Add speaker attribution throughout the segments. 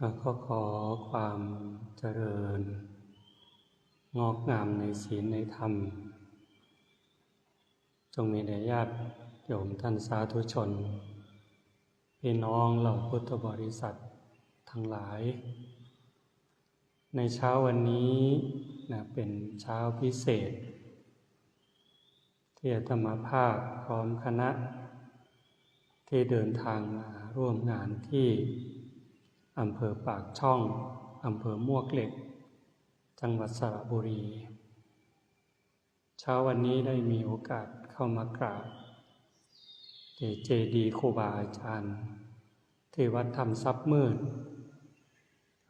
Speaker 1: ก็ขอความเจริญ งอกงามในศีลในธรรม จงมีแด่ญาติโยมท่านสาธุชน พี่น้องเหล่าพุทธบริษัททั้งหลาย ในเช้าวันนี้นะเป็นเช้าพิเศษ ที่อาตมภาพพร้อมคณะ ที่เดินทางมาร่วมงานที่ อำเภอปากช่องอำเภอมวกเหล็ก จังหวัดสระบุรี เช้าวันนี้ได้มีโอกาสเข้ามากราบเจดีย์ครูบาอาจารย์ ที่วัดธรรมทรัพย์มืด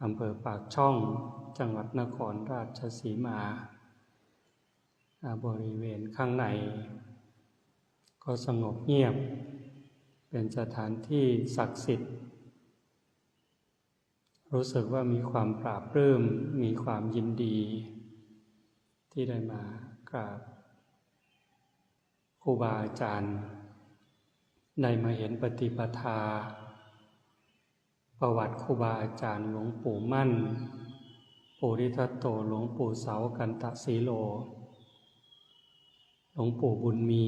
Speaker 1: อำเภอปากช่องจังหวัดนครราชสีมา บริเวณข้างใน ก็สงบเงียบ เป็นสถานที่ศักดิ์สิทธิ์ รู้สึกว่ามีความปราบรื้มมีความยินดี ที่ได้มากราบครูบาอาจารย์ได้มาเห็นปฏิปทา ประวัติครูบาอาจารย์หลวงปู่มั่น ปู่ริทัตโตหลวงปู่เสากันตะสีโล หลวงปู่บุญมี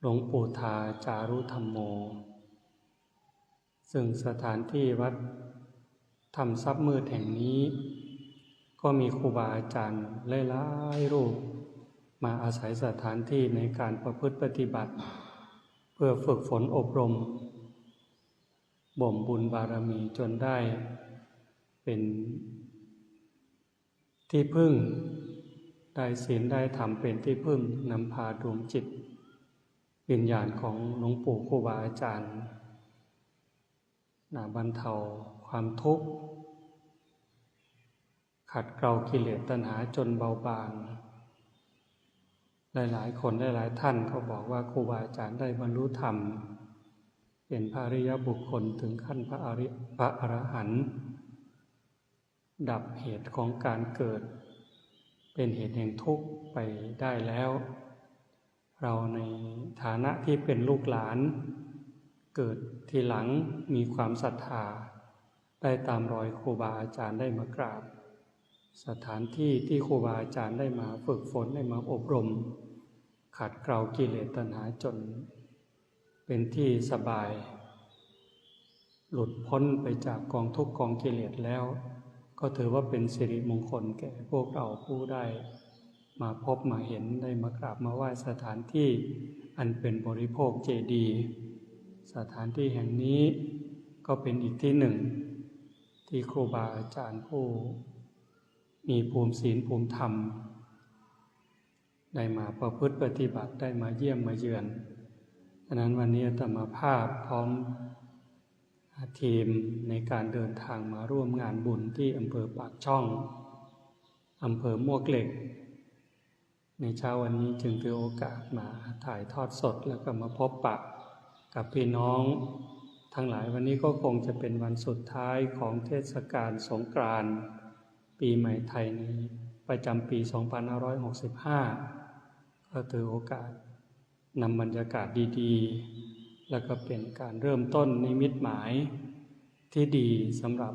Speaker 1: หลวงปู่ทาจารุธรรมโม ซึ่งสถานที่วัดธรรมทรัพย์มืดแห่งนี้ ก็มีครูบาอาจารย์หลายรูป มาอาศัยสถานที่ในการประพฤติปฏิบัติ เพื่อฝึกฝนอบรม บ่มบุญบารมีจนได้ เป็นที่พึ่งได้ศีลได้ธรรมเป็นที่พึ่งนำพาดวงจิตวิญญาณของหลวงปู่ครูบาอาจารย์ นาบรรเทาความทุกข์ ขัดเกลากิเลสตัณหาจนเบาบาง หลายๆ คนหลายๆท่านก็บอกว่าครูบาอาจารย์ได้บรรลุธรรม เป็นพระริยบุคคลถึงขั้นพระอริพระอรหันต์ดับเหตุของการเกิด เป็นเหตุแห่งทุกข์ไปได้แล้ว เราในฐานะที่เป็นลูกหลาน เกิดทีหลังมีความศรัทธา ได้ตามรอยครูบาอาจารย์ได้มากราบ สถานที่ที่ครูบาอาจารย์ได้มาฝึกฝนได้มาอบรม ขัดเกลากิเลสตัณหาจน เป็นที่สบาย หลุดพ้นไปจากกองทุกกองกิเลสแล้ว ก็ถือว่าเป็นสิริมงคลแก่พวกเราผู้ได้ มาพบมาเห็นได้มากราบมาไหว้สถานที่อันเป็นบริโภคเจดีย์ สถานที่แห่งนี้ก็เป็นอีกที่หนึ่ง ที่ครูบาอาจารย์ผู้ มีภูมิศีลภูมิธรรม ได้มาประพฤติปฏิบัติได้มาเยี่ยมมาเยือนดังนั้นวันนี้ธรรมาภาพพร้อมทีมในการเดินทางมาร่วมงานบุญที่อำเภอปากช่อง อำเภอมวกเหล็ก ในเช้าวันนี้จึงถือโอกาสมาถ่ายทอดสดแล้วก็มาพบปะ กับพี่น้องทั้งหลายวันนี้ก็คงจะเป็นวันสุดท้ายของเทศกาลสงกรานต์ปีใหม่ไทยในประจำปี 2565 ก็ถือโอกาสนำบรรยากาศดีๆ แล้วก็เป็นการเริ่มต้นนิมิตหมายที่ดีสำหรับ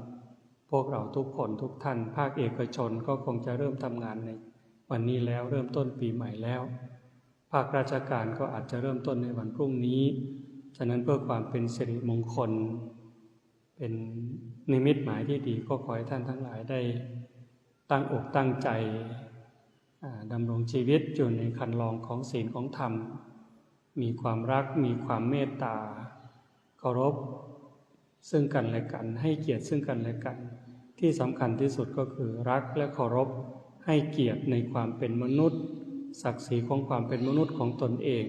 Speaker 1: พวกเราทุกคนทุกท่าน ภาคเอกชนก็คงจะเริ่มทำงานในวันนี้แล้วเริ่มต้นปีใหม่แล้ว ภาคราชการก็อาจจะเริ่มต้นในวันพรุ่งนี้ะนั้นเพื่อความเป็นสิริมงคล เป็นนิมิตหมายที่ดีก็ขอให้ท่านทั้งหลายได้ตั้งอกตั้งใจดำรงชีวิตอยู่ในคันลองของศีลของธรรม มีความรักมีความเมตตาเคารพซึ่งกันและกัน ให้เกียรติซึ่งกันและกัน ที่สำคัญที่สุดก็คือรักและเคารพให้เกียรติในความเป็นมนุษย์ ศักดิ์ศรีของความเป็นมนุษย์ของตนเอง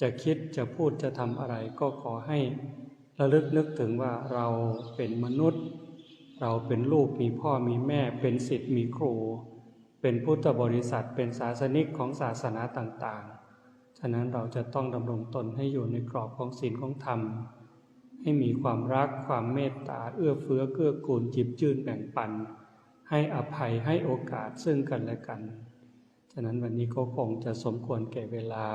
Speaker 1: จะคิดจะพูดจะทำอะไรก็ขอให้ระลึกนึกถึงว่าเราเป็นมนุษย์ เราเป็นลูกมีพ่อมีแม่ เป็นศิษย์มีครู เป็นพุทธบริษัทเป็นศาสนิกของศาสนาต่างๆ ฉะนั้นเราจะต้องดำรงตนให้อยู่ในกรอบของศีลของธรรม ให้มีความรักความเมตตาเอื้อเฟื้อเกื้อกูลจิบจืนแบ่งปัน ให้อภัยให้โอกาสซึ่งกันและกัน ฉะนั้นวันนี้ก็คงจะสมควรแก่เวลา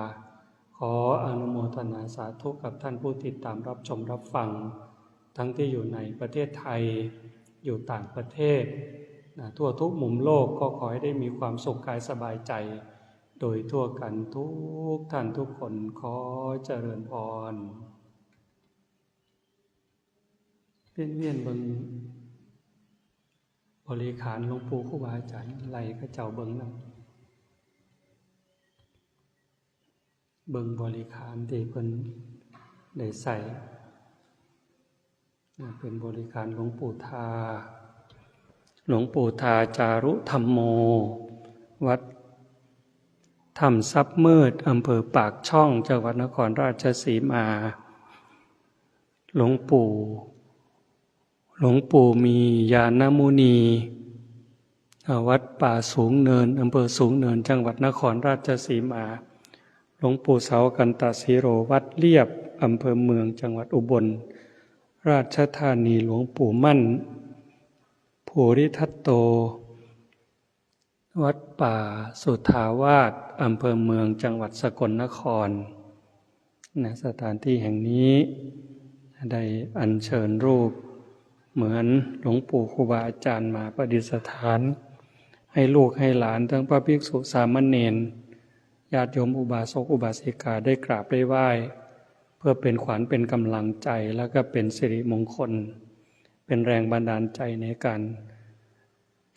Speaker 1: ขออนุโมทนาสาธุกับท่านผู้ติดตามรับชมรับฟัง ทั้งที่อยู่ในประเทศไทย อยู่ต่างประเทศนะทั่วทุกมุมโลกก็ขอให้ได้มีความสุขกายสบายใจ โดยทั่วกันทุกท่านทุกคนขอเจริญพรเวียนเวียนเบิงบริขารหลวงปู่ครูบาอาจารย์ไหลก็เจ้าเบิงนะ เบิงบริขารที่เพิ่นได้ใส่เป็นบริขารหลวงปู่ทา หลวงปู่ทาจารุธรรมโม วัดถ้ำซับมืดอำเภอปากช่องจังหวัดนครราชสีมา หลวงปู่ หลวงปู่มียานมุนี วัดป่าสูงเนินอำเภอสูงเนิน จังหวัดนครราชสีมา หลวงปู่เสากันตาสีโรวัดเลียบอำเภอเมืองจังหวัดอุบล ราชธานีหลวงปู่มั่น ภูริทัตโต วัดป่าสุทาวาสอำเภอเมืองจังหวัดสกลนครนะสถานที่แห่งนี้ ได้อัญเชิญรูป เหมือนหลวงปู่ครูบาอาจารย์มาประดิษฐาน ให้ลูกให้หลานทั้งพระภิกษุสามเณร ญาติโยมอุบาสกอุบาสิกาได้กราบได้ไหว้ เพื่อเป็นขวัญเป็นกำลังใจแล้วก็เป็นสิริมงคล เป็นแรงบันดาลใจในการ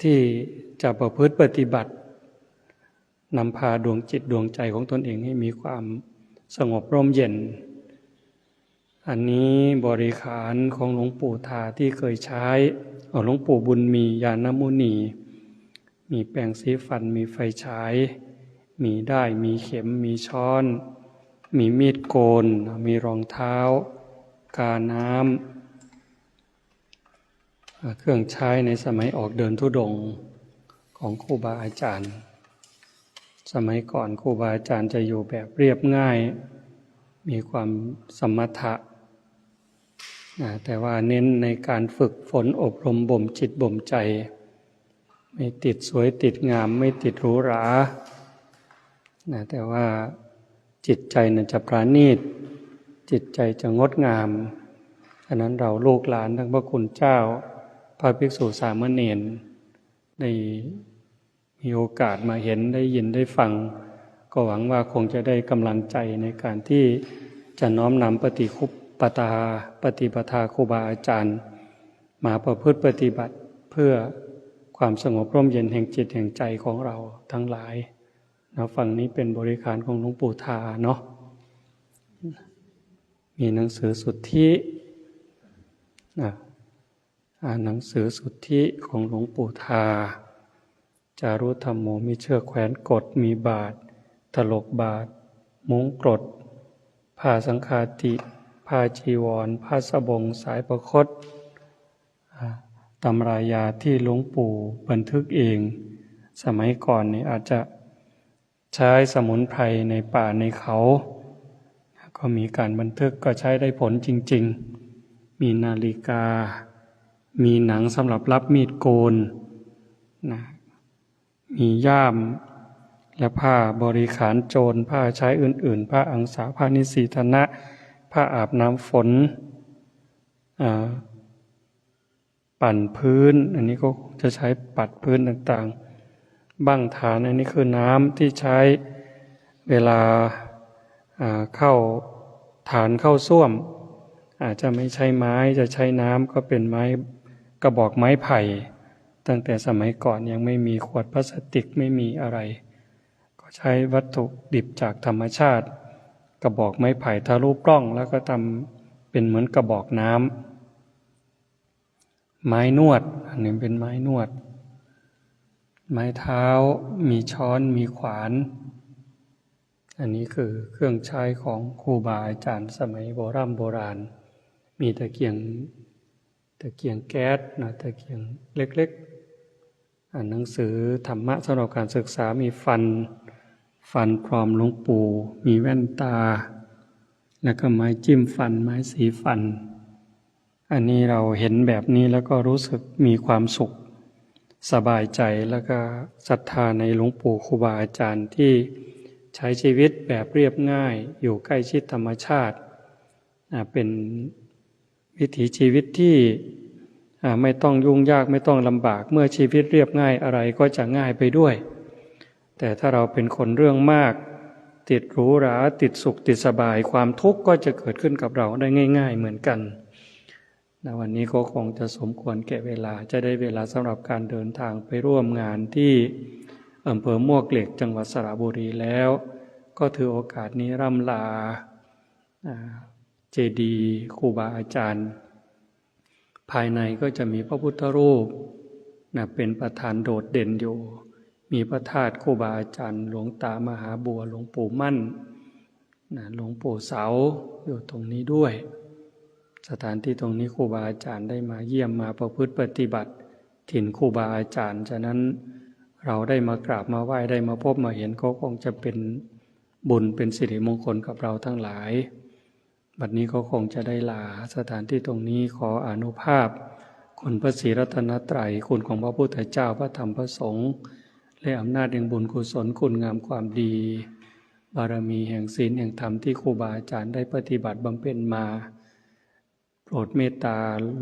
Speaker 1: ที่จะประพฤติปฏิบัตินำพาดวงจิตดวงใจของตนเองให้มีความสงบร่มเย็น อันนี้บริขารของหลวงปู่ทาที่เคยใช้หลวงปู่บุญมียานมุนี มีแปรงสีฟันมีไฟฉาย มีได้มีเข็มมีช้อน มีมีดโกน มีรองเท้า กาน้ำเครื่องใช้ในสมัยออกเดินทุดงของครูบาอาจารย์ สมัยก่อนครูบาอาจารย์จะอยู่แบบเรียบง่าย มีความสมถะแต่ว่าเน้นในการฝึกฝนอบรมบ่มจิตบ่มใจ ไม่ติดสวยติดงามไม่ติดหรูหรา นะแต่ว่าจิตใจนั้นจะปราณีต จิตใจจะงดงามฉะนั้นเราลูกหลานทั้งพระคุณเจ้า พระภิกษุสามเณรได้มีโอกาสมาเห็นได้ยินได้ฟัง ก็หวังว่าคงจะได้กำลังใจในการที่จะน้อมนำปฏิคุปปตาปฏิปทาครูบาอาจารย์ มาประพฤติปฏิบัติเพื่อความสงบร่มเย็นแห่งจิตแห่งใจของเราทั้งหลาย นะฝั่งนี้เป็นบริการของหลวงปู่ทาเนาะมีหนังสือสุทธินะอ่านหนังสือสุทธิของหลวงปู่ทา จารุธรรมโมมีเชือกแขวนกดมีบาท ถลกบาท มุ้งกรดผ้าสังฆาติผ้าจีวรผ้าสบงสายประคตตำรายาที่หลวงปู่บันทึกเอง สมัยก่อนนี่อาจจะ ใช้สมุนไพรในป่าในเขา ก็มีการบันทึกก็ใช้ได้ผลจริง ๆ มีนาฬิกา มีหนังสำหรับรับมีดโกนนะมีย่ามและผ้าบริขารโจรผ้าใช้อื่น ๆ ผ้าอังสาผ้านิสีธนะ ผ้าอาบน้ำฝน ปั่นพื้น อันนี้ก็จะใช้ปัดพื้นต่าง ๆ บ้างฐานอันนี้คือน้ำที่ใช้เวลาเข้าฐานเข้าส้วม อาจจะไม่ใช้ไม้จะใช้น้ำก็เป็นไม้กระบอกไม้ไผ่ ตั้งแต่สมัยก่อนยังไม่มีขวดพลาสติกไม่มีอะไร ก็ใช้วัตถุดิบจากธรรมชาติ กระบอกไม้ไผ่ทะลุปล้อง แล้วก็ทำเป็นเหมือนกระบอกน้ำไม้นวดอันนี้เป็นไม้นวด ไม้เท้า มีช้อน มีขวาน อันนี้คือเครื่องใช้ของครูบาอาจารย์สมัยโบรโบราณ มีตะเกียงตะเกียงแก๊สนะตะเกียงเล็กๆ อ่านหนังสือธรรมะสำหรับการศึกษามีฟัน ฟันพร้อมลงปู มีแว่นตา แล้วก็ไม้จิ้มฟัน ไม้สีฟัน อันนี้เราเห็นแบบนี้แล้วก็รู้สึกมีความสุข สบายใจแล้วก็ศรัทธาในหลวงปู่ครูบาอาจารย์ที่ใช้ชีวิตแบบเรียบง่ายอยู่ใกล้ชิดธรรมชาติ เป็นวิถีชีวิตที่ไม่ต้องยุ่งยากไม่ต้องลำบาก เมื่อชีวิตเรียบง่ายอะไรก็จะง่ายไปด้วย แต่ถ้าเราเป็นคนเรื่องมาก ติดหรูหราติดสุขติดสบายความทุกข์ก็จะเกิดขึ้นกับเราได้ง่าย ๆ เหมือนกัน นะวันนี้ก็คงจะสมควรแก่เวลาจะได้เวลาสำหรับการเดินทางไปร่วมงานที่อำเภอมวกเหล็กจังหวัดสระบุรีแล้ว ก็ถือโอกาสนี้ร่ำลาเจดีย์ครูบาอาจารย์ ภายในก็จะมีพระพุทธรูปนะเป็นประธานโดดเด่นอยู่ มีพระธาตุครูบาอาจารย์ หลวงตามหาบัวหลวงปู่มั่นนะหลวงปู่เสาอยู่ตรงนี้ด้วย สถานที่ตรงนี้ครูบาอาจารย์ได้มาเยี่ยมมาประพฤติปฏิบัติ ถิ่นครูบาอาจารย์ฉะนั้นเราได้มากราบมาไหว้ได้มาพบมาเห็นก็คงจะเป็นบุญเป็นสิริมงคลกับเราทั้งหลาย บัดนี้ก็คงจะได้ลาสถานที่ตรงนี้ขออนุภาพ คุณพระศรีรัตนตรัยคุณของพระพุทธเจ้าพระธรรมพระสงฆ์และอำนาจแห่งบุญกุศลคุณงามความดี บารมีแห่งศีลแห่งธรรมที่ครูบาอาจารย์ได้ปฏิบัติบำเพ็ญมา โปรดเมตตา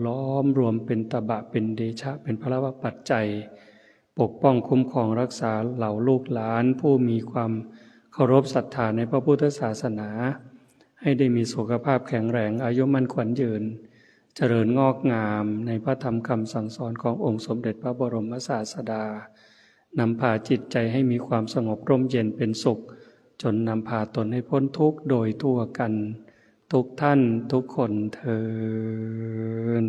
Speaker 1: ล้อมรวมเป็นตบะเป็นเดชะ เป็นพระวปัจจัย ปกป้องคุ้มครองรักษาเหล่าลูกหลาน ผู้มีความเคารพศรัทธาในพระพุทธศาสนา ให้ได้มีสุขภาพแข็งแรงอายุมั่นขวัญยืน เจริญงอกงามในพระธรรมคำสั่งสอนขององค์สมเด็จพระบรมศาสดานำพาจิตใจให้มีความสงบร่มเย็นเป็นสุข จนนำพาตนให้พ้นทุกข์โดยทั่วกัน ทุกท่านทุกคนเทิน